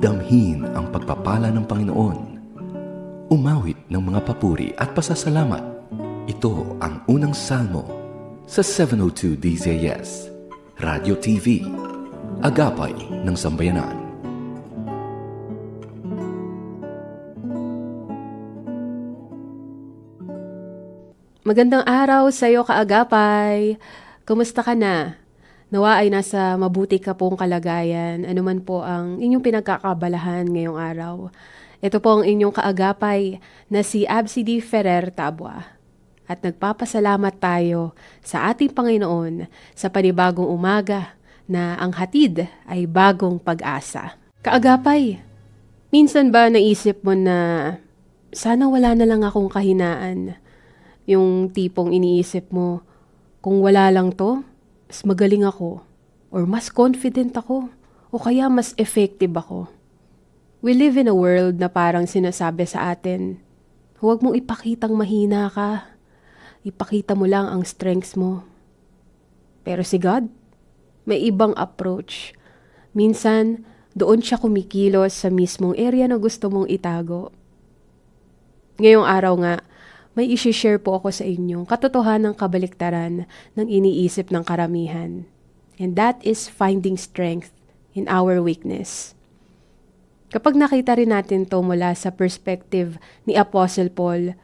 Damhin ang pagpapala ng Panginoon. Umawit ng mga papuri at pasasalamat. Ito ang unang salmo sa 702 DZS, Radio TV, Agapay ng Sambayanan. Magandang araw sa iyo, kaagapay. Kumusta ka na? Nawa ay nasa mabuti ka pong kalagayan, anuman po ang inyong pinagkakabalahan ngayong araw. Ito po ang inyong kaagapay na si Absidy Ferrer Tabwa. At nagpapasalamat tayo sa ating Panginoon sa panibagong umaga na ang hatid ay bagong pag-asa. Kaagapay, minsan ba naisip mo na sana wala na lang akong kahinaan? Yung tipong iniisip mo, kung wala lang to, mas magaling ako, or mas confident ako, o kaya mas effective ako. We live in a world na parang sinasabi sa atin, huwag mong ipakitang mahina ka. Ipakita mo lang ang strengths mo. Pero si God, may ibang approach. Minsan, doon siya kumikilos sa mismong area na gusto mong itago. Ngayong araw nga, may isi-share po ako sa inyong katotohanan ng kabaliktaran ng iniisip ng karamihan. And that is finding strength in our weakness. Kapag nakita rin natin to mula sa perspective ni Apostle Paul,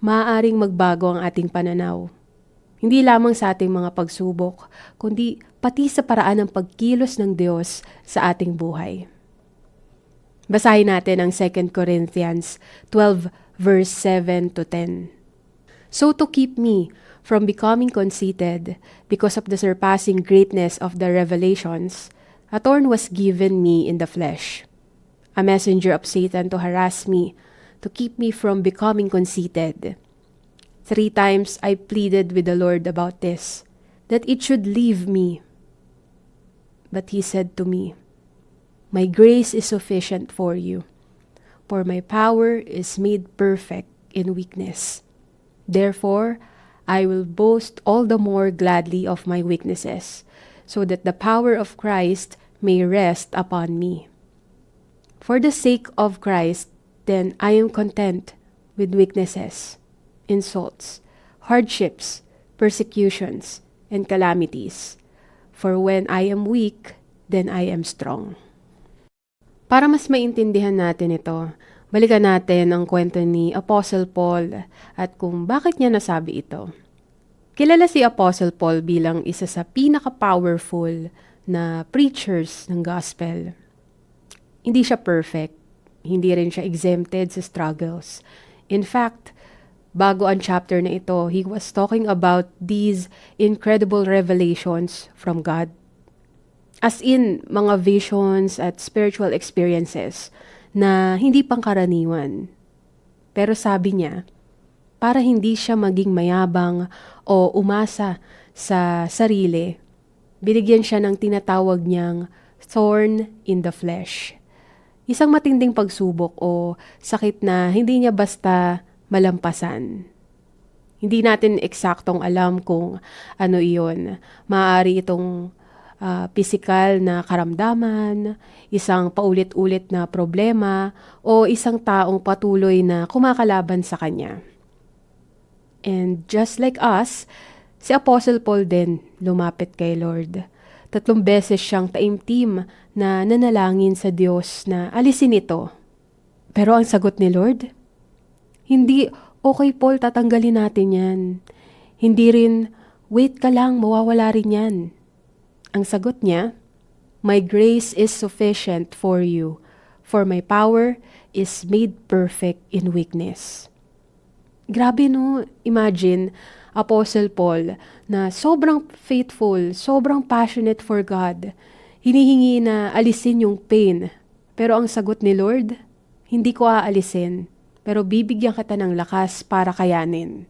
maaaring magbago ang ating pananaw. Hindi lamang sa ating mga pagsubok, kundi pati sa paraan ng pagkilos ng Diyos sa ating buhay. Basahin natin ang 2 Corinthians 12 verse 7 to 10. So to keep me from becoming conceited because of the surpassing greatness of the revelations, a thorn was given me in the flesh, a messenger of Satan to harass me, to keep me from becoming conceited. Three times I pleaded with the Lord about this, that it should leave me. But he said to me, My grace is sufficient for you, for my power is made perfect in weakness. Therefore, I will boast all the more gladly of my weaknesses, so that the power of Christ may rest upon me. For the sake of Christ, then I am content with weaknesses, insults, hardships, persecutions, and calamities. For when I am weak, then I am strong. Para mas maintindihan natin ito, balikan natin ang kwento ni Apostle Paul at kung bakit niya nasabi ito. Kilala si Apostle Paul bilang isa sa pinaka-powerful na preachers ng gospel. Hindi siya perfect, hindi rin siya exempted sa struggles. In fact, bago ang chapter na ito, he was talking about these incredible revelations from God As in, mga visions at spiritual experiences na hindi pangkaraniwan. Pero sabi niya, para hindi siya maging mayabang o umasa sa sarili, binigyan siya ng tinatawag niyang thorn in the flesh. Isang matinding pagsubok o sakit na hindi niya basta malampasan. Hindi natin eksaktong alam kung ano iyon. Maaari itong uh, pisikal na karamdaman, isang paulit-ulit na problema, o isang taong patuloy na kumakalaban sa kanya. And just like us, si Apostle Paul din lumapit kay Lord. Tatlong beses siyang taimtim na nanalangin sa Diyos na alisin ito. Pero ang sagot ni Lord, hindi, okay Paul, tatanggalin natin yan. Hindi rin, wait ka lang, mawawala rin yan. Ang sagot niya, My grace is sufficient for you, for my power is made perfect in weakness. Grabe no, imagine, Apostle Paul, na sobrang faithful, sobrang passionate for God, hinihingi na alisin yung pain. Pero ang sagot ni Lord, hindi ko aalisin, pero bibigyan kita ng lakas para kayanin.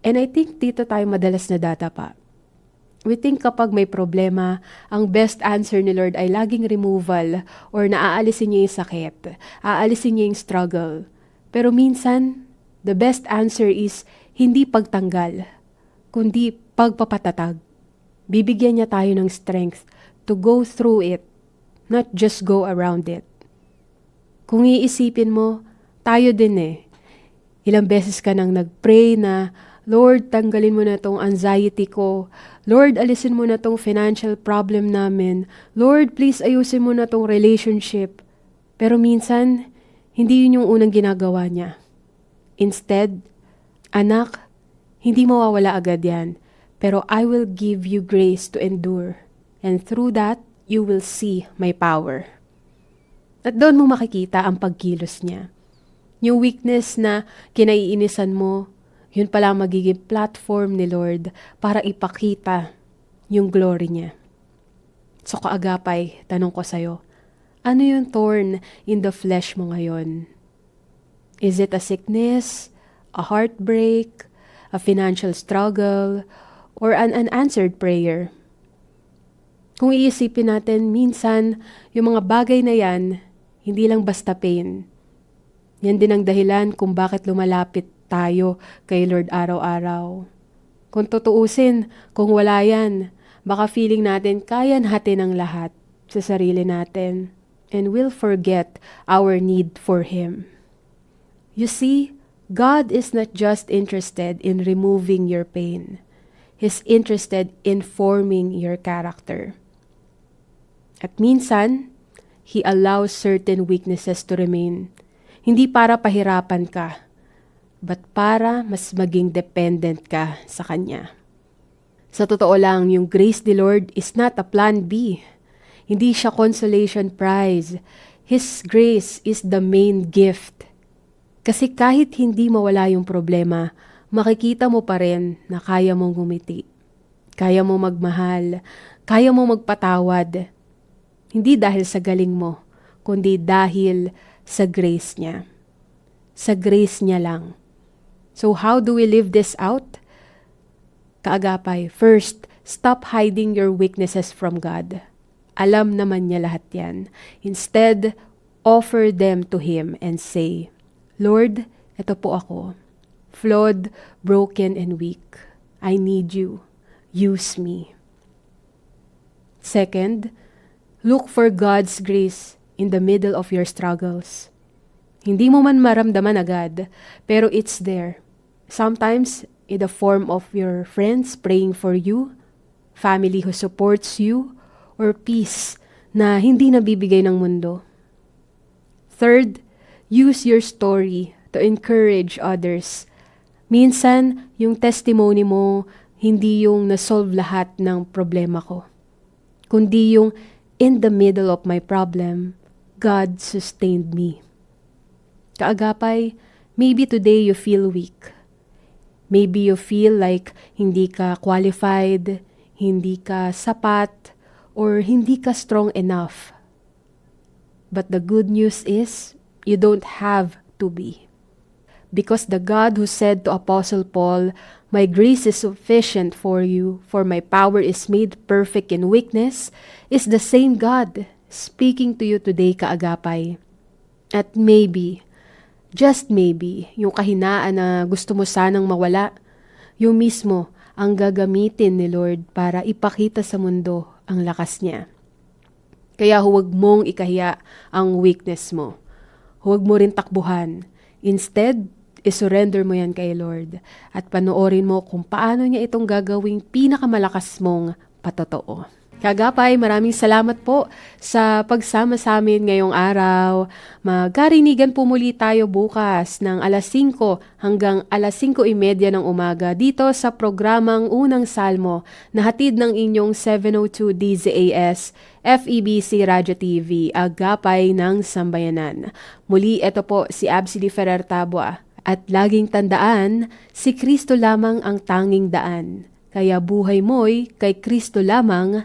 And I think dito tayo madalas na data pa We think kapag may problema, ang best answer ni Lord ay laging removal or naaalisin niya yung sakit, aalisin niya yung struggle. Pero minsan, the best answer is hindi pagtanggal, kundi pagpapatatag. Bibigyan niya tayo ng strength to go through it not just go around it. Kung iisipin mo, tayo din eh. Ilang beses ka nang nag-pray na, Lord, tanggalin mo na tong anxiety ko. Lord, alisin mo na tong financial problem namin. Lord, please ayusin mo na tong relationship. Pero minsan, hindi yun yung unang ginagawa niya. Instead, anak, hindi mawawala agad yan. Pero I will give you grace to endure. And through that, you will see my power. At doon mo makikita ang pagkilos niya. Yung weakness na kinaiinisan mo, yun pala ang magiging platform ni Lord para ipakita yung glory niya. So kaagapay, tanong ko sa'yo, ano yung thorn in the flesh mo ngayon? Is it a sickness, a heartbreak, a financial struggle, or an unanswered prayer? Kung iisipin natin, minsan, yung mga bagay na yan, hindi lang basta pain. Yan din ang dahilan kung bakit lumalapit tayo kay Lord araw-araw. Kung tutuusin, kung wala yan, baka feeling natin kaya natin ang lahat sa sarili natin and we'll forget our need for Him. You see, God is not just interested in removing your pain. He's interested in forming your character. At minsan, He allows certain weaknesses to remain. Hindi para pahirapan ka, but para mas maging dependent ka sa Kanya. Sa totoo lang, yung grace ni Lord is not a plan B. Hindi siya consolation prize. His grace is the main gift. Kasi kahit hindi mawala yung problema, makikita mo pa rin na kaya mong gumiti. Kaya mo magmahal. Kaya mo magpatawad. Hindi dahil sa galing mo, kundi dahil sa grace niya. Sa grace niya lang. So how do we live this out? Kaagapay, first, stop hiding your weaknesses from God. Alam naman niya lahat yan. Instead, offer them to Him and say, Lord, ito po ako. Flawed, broken, and weak. I need you. Use me. Second, look for God's grace in the middle of your struggles. Hindi mo man maramdaman agad, pero it's there. Sometimes, in the form of your friends praying for you, family who supports you, or peace na hindi nabibigay ng mundo. Third, use your story to encourage others. Minsan, yung testimony mo, hindi yung nasolve lahat ng problema ko. Kundi yung in the middle of my problem, God sustained me. Kaagapay, maybe today you feel weak. Maybe you feel like hindi ka qualified, hindi ka sapat, or hindi ka strong enough. But the good news is, you don't have to be. Because the God who said to Apostle Paul, My grace is sufficient for you, for my power is made perfect in weakness, is the same God speaking to you today, kaagapay. At maybe, just maybe, yung kahinaan na gusto mo sanang mawala, yung mismo ang gagamitin ni Lord para ipakita sa mundo ang lakas niya. Kaya huwag mong ikahiya ang weakness mo. Huwag mo rin takbuhan. Instead, isurrender mo yan kay Lord at panoorin mo kung paano niya itong gagawing pinakamalakas mong patotoo. Kagapay, maraming salamat po sa pagsama sa amin ngayong araw. Magkarinigan po muli tayo bukas ng alas 5 hanggang alas 5.30 ng umaga dito sa programang Unang Salmo na hatid ng inyong 702 DZAS FEBC Radio TV, Agapay ng Sambayanan. Muli ito po si Absidy Ferrer Tabua. At laging tandaan, si Kristo lamang ang tanging daan. Kaya buhay mo'y kay Kristo lamang